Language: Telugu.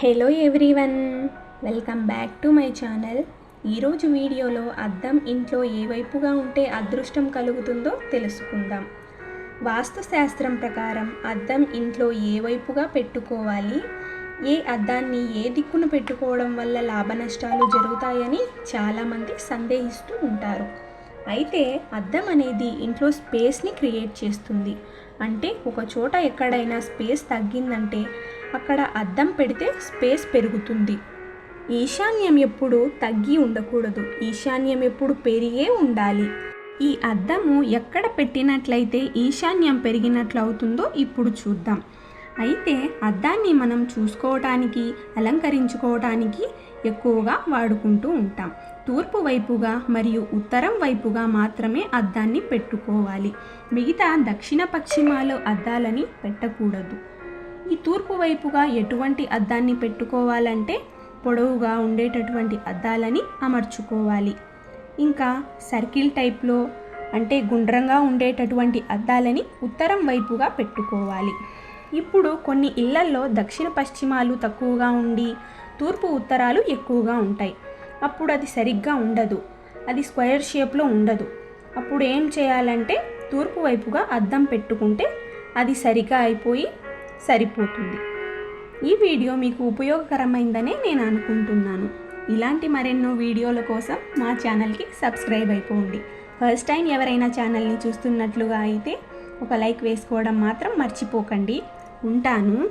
Hello everyone welcome back to my channel ఈరోజు వీడియోలో అద్దం ఇంట్లో ఏ వైపుగా ఉంటే అదృష్టం కలుగుతుందో తెలుసుకుందాం. వాస్తు శాస్త్రం ప్రకారం అద్దం ఇంట్లో ఏ వైపుగా పెట్టుకోవాలి? ఏ అద్దాన్ని ఏ దిక్కును పెట్టుకోవడం వల్ల లాభ నష్టాలు జరుగుతాయని చాలామంది సందేహిస్తూ ఉంటారు. అయితే అద్దం అనేది ఇంట్లో స్పేస్ని క్రియేట్ చేస్తుంది. అంటే ఒక చోట ఎక్కడైనా స్పేస్ తగ్గిందంటే అక్కడ అద్దం పెడితే స్పేస్ పెరుగుతుంది. ఈశాన్యం ఎప్పుడు తగ్గి ఉండకూడదు. ఈశాన్యం ఎప్పుడు పెరిగే ఉండాలి. ఈ అద్దము ఎక్కడ పెట్టినట్లయితే ఈశాన్యం పెరిగినట్లు అవుతుందో ఇప్పుడు చూద్దాం. అయితే అద్దాన్ని మనం చూసుకోవటానికి అలంకరించుకోవటానికి ఎక్కువగా వాడుకుంటూ ఉంటాం. తూర్పు వైపుగా మరియు ఉత్తరం వైపుగా మాత్రమే అద్దాన్ని పెట్టుకోవాలి. మిగతా దక్షిణ పశ్చిమాలు అద్దాలని పెట్టకూడదు. ఈ తూర్పు వైపుగా ఎటువంటి అద్దాన్ని పెట్టుకోవాలంటే పొడవుగా ఉండేటటువంటి అద్దాలని అమర్చుకోవాలి. ఇంకా సర్కిల్ టైప్లో అంటే గుండ్రంగా ఉండేటటువంటి అద్దాలని ఉత్తరం వైపుగా పెట్టుకోవాలి. ఇప్పుడు కొన్ని ఇళ్ళల్లో దక్షిణ పశ్చిమాలు తక్కువగా ఉండి తూర్పు ఉత్తరాలు ఎక్కువగా ఉంటాయి. అప్పుడు అది సరిగ్గా ఉండదు. అది స్క్వేర్ షేప్లో ఉండదు. అప్పుడు ఏం చేయాలంటే తూర్పు వైపుగా అద్దం పెట్టుకుంటే అది సరిగా అయిపోయి సరిపోతుంది. ఈ వీడియో మీకు ఉపయోగకరమైందనే నేను అనుకుంటున్నాను. ఇలాంటి మరెన్నో వీడియోల కోసం మా ఛానల్కి సబ్స్క్రైబ్ అయిపోండి. ఫస్ట్ టైం ఎవరైనా ఛానల్ని చూస్తున్నట్లుగా అయితే ఒక లైక్ వేసుకోవడం మాత్రం మర్చిపోకండి. ఉంటాను.